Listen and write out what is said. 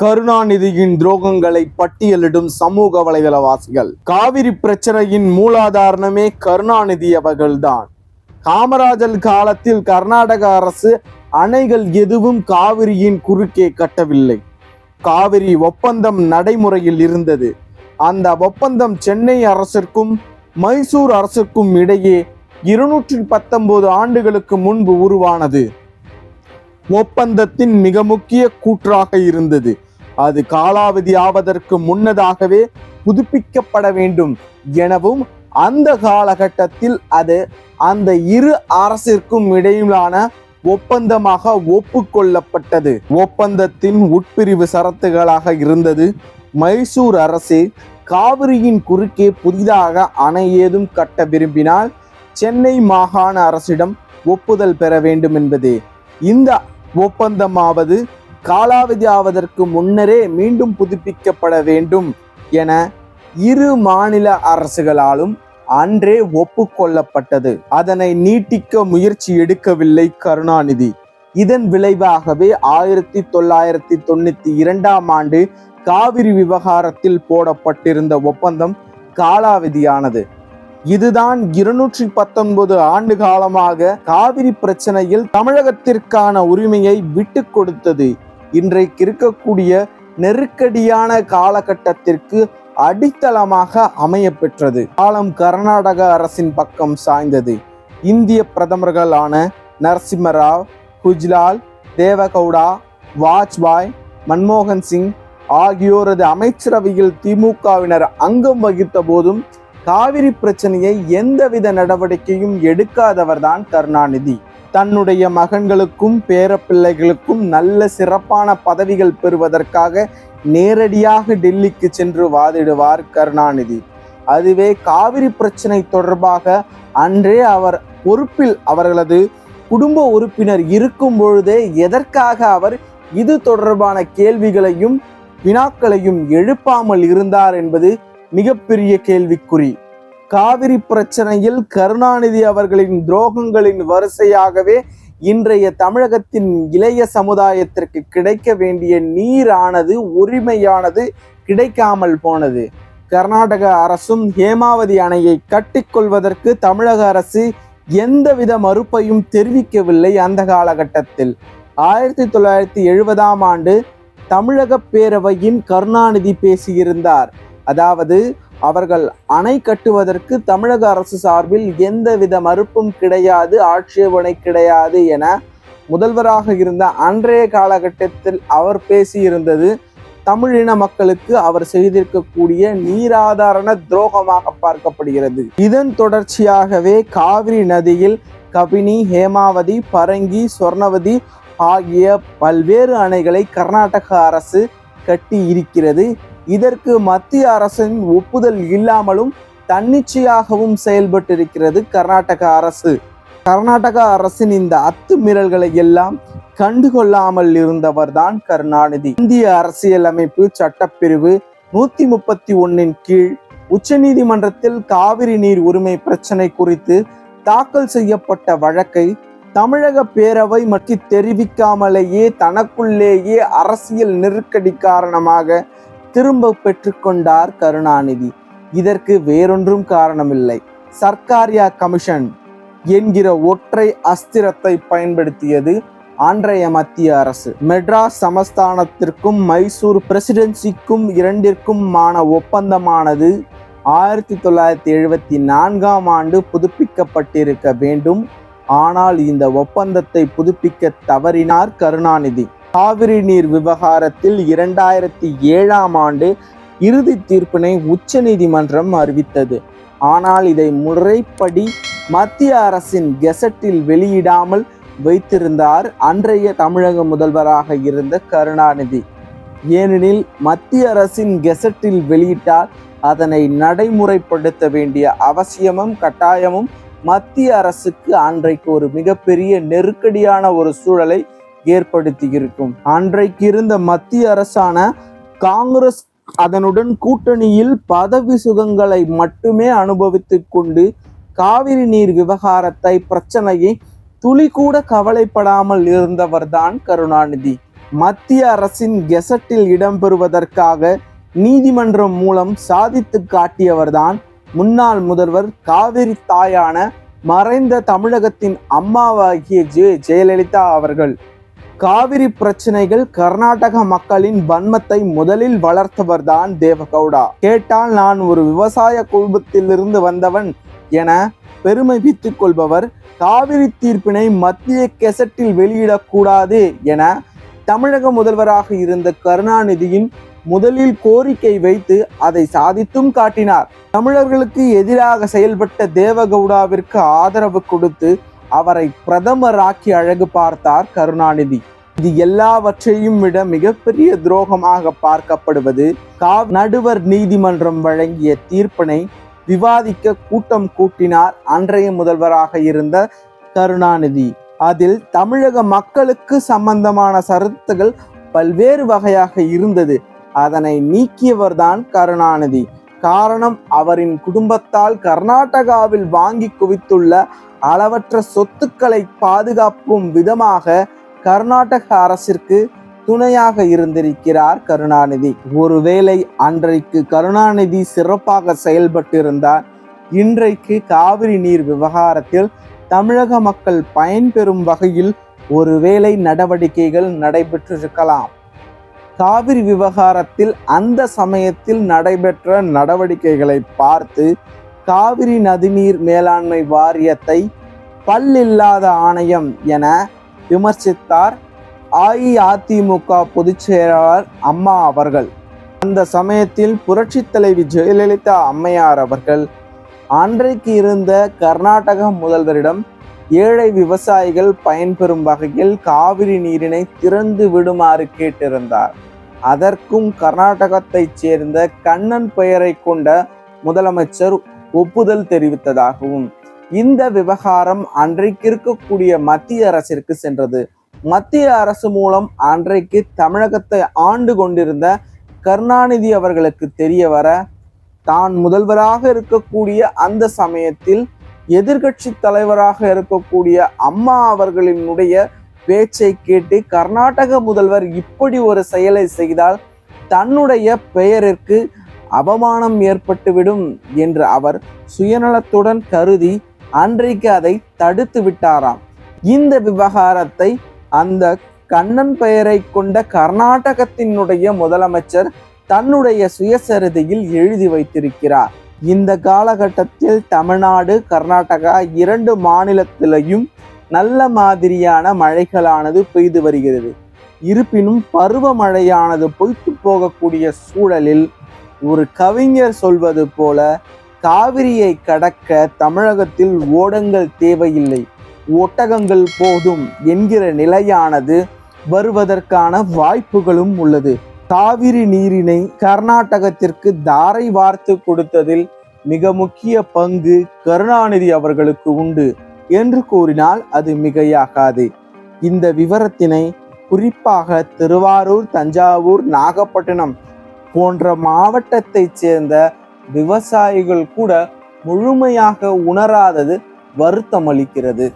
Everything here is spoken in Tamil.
கருணாநிதியின் துரோகங்களை பட்டியலிடும் சமூக வலைதளவாசிகள். காவிரி பிரச்சனையின் மூலாதாரணமே கருணாநிதி அவர்கள்தான். காமராஜர் காலத்தில் கர்நாடக அரசு அணைகள் எதுவும் காவிரியின் குறுக்கே கட்டவில்லை. காவிரி ஒப்பந்தம் நடைமுறையில் இருந்தது. அந்த ஒப்பந்தம் சென்னை அரசிற்கும் மைசூர் அரசுக்கும் இடையே இருநூற்றி பத்தொன்பது ஆண்டுகளுக்கு முன்பு உருவானது. ஒப்பந்தத்தின் மிக முக்கிய கூற்றாக இருந்தது. அது காலாவதி ஆவதற்கு முன்னதாகவே புதுப்பிக்கப்பட வேண்டும் எனவும் அந்த காலகட்டத்தில் அது அந்த இரு அரசிற்கும் இடையிலான ஒப்பந்தமாக ஒப்புக்கொள்ளப்பட்டது. ஒப்பந்தத்தின் உட்பிரிவு சரத்துகளாக இருந்தது. மைசூர் அரசு காவிரியின் குறுக்கே புதிதாக அணை ஏதும் கட்ட விரும்பினால் சென்னை மாகாண அரசிடம் ஒப்புதல் பெற வேண்டும் என்பதே. இந்த ஒப்பந்தமாவது காலாவதி ஆவதற்கு முன்னரே மீண்டும் புதுப்பிக்கப்பட வேண்டும் என இரு மாநில அரசுகளாலும் அன்றே ஒப்புக்கொள்ளப்பட்டது. அதனை நீட்டிக்க முயற்சி எடுக்கவில்லை கருணாநிதி. இதன் விளைவாகவே ஆயிரத்தி தொள்ளாயிரத்தி தொண்ணூத்தி இரண்டாம் ஆண்டு காவிரி விவகாரத்தில் போடப்பட்டிருந்த ஒப்பந்தம் காலாவதியானது. இதுதான் இருநூற்றி பத்தொன்பது ஆண்டு காலமாக காவிரி பிரச்சனையில் தமிழகத்திற்கான உரிமையை விட்டு கொடுத்தது. இன்றைக்கு இருக்கக்கூடிய நெருக்கடியான காலகட்டத்திற்கு அடித்தளமாக அமைய பெற்றது காலம் கர்நாடக அரசின் பக்கம் சாய்ந்தது. இந்திய பிரதமர்களான நரசிம்மராவ் குஜ்லால் தேவகவுடா வாஜ்பாய் மன்மோகன் சிங் ஆகியோரது அமைச்சரவையில் திமுகவினர் அங்கம் வகித்த போதும் காவிரி பிரச்சனையை எந்தவித நடவடிக்கையும் எடுக்காதவர்தான் கருணாநிதி. தன்னுடைய மகன்களுக்கும் பேரப்பிள்ளைகளுக்கும் நல்ல சிறப்பான பதவிகள் பெறுவதற்காக நேரடியாக டெல்லிக்கு சென்று வாதிடுவார் கருணாநிதி. அதுவே காவிரி பிரச்சனை தொடர்பாக அன்றே அவர் பொறுப்பில் அவர்களது குடும்ப உறுப்பினர் இருக்கும் பொழுதே எதற்காக அவர் இது தொடர்பான கேள்விகளையும் வினாக்களையும் எழுப்பாமல் இருந்தார் என்பது மிகப்பெரிய கேள்விக்குறி. காவிரி பிரச்சனையில் கருணாநிதி அவர்களின் துரோகங்களின் வரிசையாகவே இன்றைய தமிழகத்தின் இளைய சமுதாயத்திற்கு கிடைக்க வேண்டிய நீரானது உரிமையானது கிடைக்காமல் போனது. கர்நாடக அரசும் ஹேமாவதி அணையை கட்டிக்கொள்வதற்கு தமிழக அரசு எந்தவித மறுப்பையும் தெரிவிக்கவில்லை அந்த காலகட்டத்தில். ஆயிரத்தி தொள்ளாயிரத்தி எழுபதாம் ஆண்டு தமிழக பேரவையின் கருணாநிதி பேசியிருந்தார். அதாவது அவர்கள் அணை கட்டுவதற்கு தமிழக அரசு சார்பில் எந்தவித மறுப்பும் கிடையாது ஆட்சேபனை கிடையாது என முதல்வராக இருந்த அன்றைய காலகட்டத்தில் அவர் பேசியிருந்தது. தமிழின மக்களுக்கு அவர் செய்திருக்கக்கூடிய நீராதாரண துரோகமாக பார்க்கப்படுகிறது. இதன் தொடர்ச்சியாகவே காவிரி நதியில் கபினி ஹேமாவதி பரங்கி சொர்ணவதி ஆகிய பல்வேறு அணைகளை கர்நாடக அரசு கட்டி இருக்கிறது இதற்கு மத்திய அரசின் ஒப்புதல் இல்லாமலும் தன்னிச்சையாகவும் செயல்பட்டிருக்கிறது கர்நாடக அரசு. கர்நாடக அரசின் இந்த அத்துமீறல்களை எல்லாம் கண்டுகொள்ளாமல் இருந்தவர்தான் கருணாநிதி. இந்திய அரசியலமைப்பு சட்டப்பிரிவு நூத்தி முப்பத்தி ஒன்னின் கீழ் உச்சநீதிமன்றத்தில் காவிரி நீர் உரிமை பிரச்சனை குறித்து தாக்கல் செய்யப்பட்ட வழக்கை தமிழக பேரவை மற்றும் தெரிவிக்காமலேயே தனக்குள்ளேயே அரசியல் நெருக்கடி காரணமாக திரும்ப பெற்றுக்கொண்டார் கருணாநிதி. இதற்கு வேறொன்றும் காரணமில்லை. சர்க்காரியா கமிஷன் என்கிற ஒற்றை அஸ்திரத்தை பயன்படுத்தியது அன்றைய மத்திய அரசு. மெட்ராஸ் சமஸ்தானத்திற்கும் மைசூர் பிரசிடென்சிக்கும் இரண்டிற்குமான ஒப்பந்தமானது ஆயிரத்தி தொள்ளாயிரத்தி எழுபத்தி நான்காம் ஆண்டு புதுப்பிக்கப்பட்டிருக்க வேண்டும். ஆனால் இந்த ஒப்பந்தத்தை புதுப்பிக்க தவறினார் கருணாநிதி. காவிரி நீர் விவகாரத்தில் இரண்டாயிரத்தி ஏழாம் ஆண்டு இறுதி தீர்ப்பினை உச்ச நீதிமன்றம் அறிவித்தது. ஆனால் இதை முறைப்படி மத்திய அரசின் கெசட்டில் வெளியிடாமல் வைத்திருந்தார் அன்றைய தமிழக முதல்வராக இருந்த கருணாநிதி. ஏனெனில் மத்திய அரசின் கெசட்டில் வெளியிட்டால் அதனை நடைமுறைப்படுத்த வேண்டிய அவசியமும் கட்டாயமும் மத்திய அரசுக்கு அன்றைக்கு ஒரு மிகப்பெரிய நெருக்கடியான ஒரு சூழலை ஏற்படுத்தி இருக்கும் அன்றைக்கு இருந்த மத்திய அரசான காங்கிரஸ் அதனுடன் கூட்டணியில் பதவி சுகங்களை மட்டுமே அனுபவித்துக் கொண்டு காவிரி நீர் விவகாரத்தை பிரச்சனையை துளி கூட கவலைப்படாமல் இருந்தவர்தான் கருணாநிதி. மத்திய அரசின் கெசட்டில் இடம்பெறுவதற்காக நீதிமன்றம் மூலம் சாதித்து காட்டியவர்தான் முன்னாள் முதல்வர் காவிரி தாயான மறைந்த தமிழகத்தின் அம்மாவாகிய ஜெ. ஜெயலலிதா அவர்கள். காவிரி பிரச்சனைகள் கர்நாடக மக்களின் வன்மத்தை முதலில் வளர்த்தவர் தான் தேவகவுடா. கேட்டால் நான் ஒரு விவசாய குடும்பத்திலிருந்து வந்தவன் என பெருமைப்பித்துக் கொள்பவர் காவிரி தீர்ப்பினை மத்திய கெசட்டில் வெளியிடக்கூடாது என தமிழக முதல்வராக இருந்த கருணாநிதியின் முதலில் கோரிக்கை வைத்து அதை சாதித்தும் காட்டினார். தமிழர்களுக்கு எதிராக செயல்பட்ட தேவகவுடாவிற்கு ஆதரவு கொடுத்து அவரை பிரதமராக்கி அழகு பார்த்தார் கருணாநிதி. இது எல்லாவற்றையும் விட மிகப்பெரிய துரோகமாக பார்க்கப்படுவது கா நடுவர் நீதிமன்றம் வழங்கிய தீர்ப்பினை விவாதிக்க கூட்டம் கூட்டினார் அன்றைய முதல்வராக இருந்த கருணாநிதி. அதில் தமிழக மக்களுக்கு சம்பந்தமான சரத்துகள் பல்வேறு வகையாக இருந்தது. அதனை நீக்கியவர்தான் கருணாநிதி. காரணம் அவரின் குடும்பத்தால் கர்நாடகாவில் வாங்கி குவித்துள்ள அளவற்ற சொத்துக்களை பாதுகாக்கும் விதமாக கர்நாடக அரசிற்கு துணையாக இருந்திருக்கிறார் கருணாநிதி. ஒருவேளை அன்றைக்கு கருணாநிதி சிறப்பாக செயல்பட்டிருந்தார். இன்றைக்கு காவிரி நீர் விவகாரத்தில் தமிழக மக்கள் பயன்பெறும் வகையில் ஒருவேளை நடவடிக்கைகள் நடைபெற்றிருக்கலாம். காவிரி விவகாரத்தில் அந்த சமயத்தில் நடைபெற்ற நடவடிக்கைகளை பார்த்து காவிரி நதிநீர் மேலாண்மை வாரியத்தை பல்லில்லாத ஆணையம் என விமர்சித்தார் அஇஅதிமுக பொதுச் செயலாளர் அம்மா அவர்கள். அந்த சமயத்தில் புரட்சி தலைவி ஜெயலலிதா அம்மையார் அவர்கள் அன்றைக்கு இருந்த கர்நாடக முதல்வரிடம் ஏழை விவசாயிகள் பயன்பெறும் வகையில் காவிரி நீரினை திறந்து விடுமாறு கேட்டிருந்தார். அதற்கும் கர்நாடகத்தைச் சேர்ந்த கண்ணன் பெயரை கொண்ட முதலமைச்சர் ஒப்புதல் தெரிவித்ததாகவும் இந்த விவகாரம் அன்றைக்கு இருக்கக்கூடிய மத்திய அரசிற்கு சென்றது. மத்திய அரசு மூலம் அன்றைக்கு தமிழகத்தை ஆண்டு கொண்டிருந்த கருணாநிதி அவர்களுக்கு தெரிய வர தான் முதல்வராக இருக்கக்கூடிய அந்த சமயத்தில் எதிர்கட்சி தலைவராக இருக்கக்கூடிய அம்மா அவர்களினுடைய பேச்சை கேட்டு கர்நாடக முதல்வர் இப்படி ஒரு செயலை செய்தால் தன்னுடைய பெயரிற்கு அவமானம் ஏற்பட்டுவிடும் என்று அவர் சுயநலத்துடன் கருதி அன்றைக்கு அதை தடுத்து விட்டாராம். இந்த விவகாரத்தை அந்த கண்ணன் பெயரை கொண்ட கர்நாடகத்தினுடைய முதலமைச்சர் தன்னுடைய சுயசரிதையில் எழுதி வைத்திருக்கிறார். இந்த காலகட்டத்தில் தமிழ்நாடு கர்நாடகா இரண்டு மாநிலத்திலையும் நல்ல மாதிரியான மழைகளானது பெய்து வருகிறது. இருப்பினும் பருவமழையானது பொய்த்து போகக்கூடிய சூழலில் ஒரு கவிஞர் சொல்வது போல காவிரியை கடக்க தமிழகத்தில் ஓடங்கள் தேவையில்லை. ஒட்டகங்கள் போதும் என்கிற நிலையானது வருவதற்கான வாய்ப்புகளும் உள்ளது. காவிரி நீரினை கர்நாடகத்திற்கு தாரை வார்த்து கொடுத்ததில் மிக முக்கிய பங்கு கருணாநிதி அவர்களுக்கு உண்டு என்று கூறினால் அது மிகையாகாது. இந்த விவரத்தினை குறிப்பாக திருவாரூர் தஞ்சாவூர் நாகப்பட்டினம் போன்ற மாவட்டத்தைச் சேர்ந்த விவசாயிகள் கூட முழுமையாக உணராதது வருத்தமளிக்கிறது.